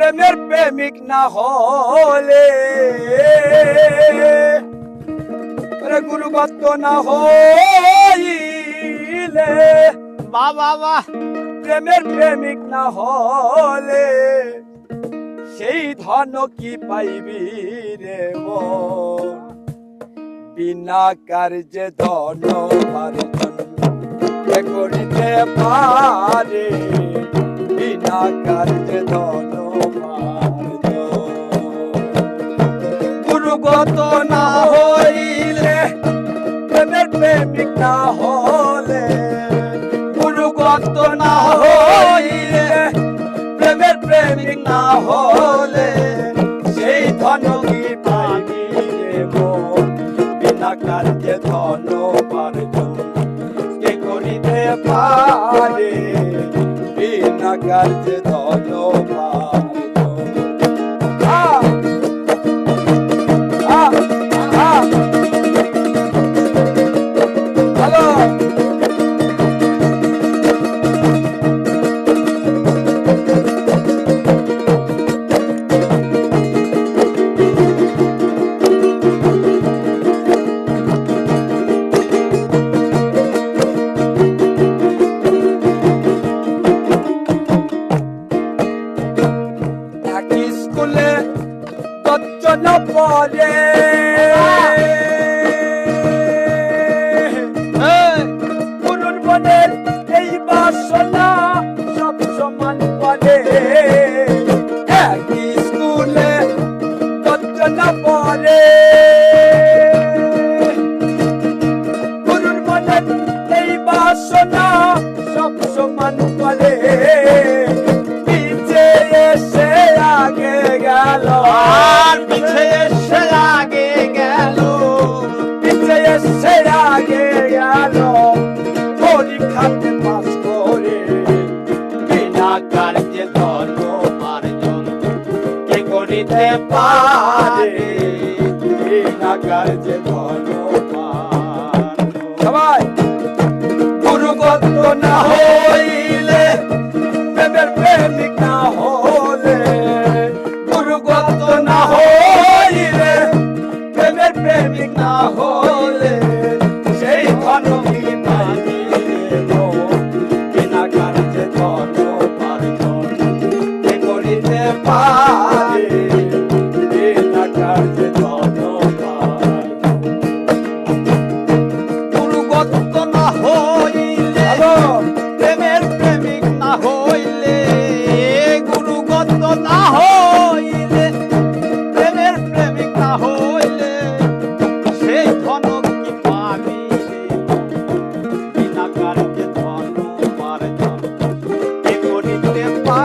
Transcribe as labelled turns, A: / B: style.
A: প্রেমের প্রেমিক না হলে। গুরুগত না হইলে।
B: বাহ বাহ
A: প্রেমের প্রেমিক না হলে সেই ধন কি পাইবি রে বিনা কার্যে ধন করিতে পারে। বিনা কার্যে ধন গুরুগত না হইলে প্রেমের প্রেমিক না হলে। গুরুগত না হইলে প্রেমের প্রেমিক না হলে সেই ধন কি পাইবি বিনা কার্যে ধন পার্জন কে করিতে পারে? বিনা কার্যে ধন স্কুলে দশজন পড়ে পুরুষ বনের এই বাসনা সব সমান পড়ে এক স্কুলে দশজন পড়ে পুরুষ বনের এই বাসনা কার্যে ধর্ম
B: পারজন
A: কে করিতে পারে বিনা কার্যে ধর্ম সবাই। গুরুগত না বিনা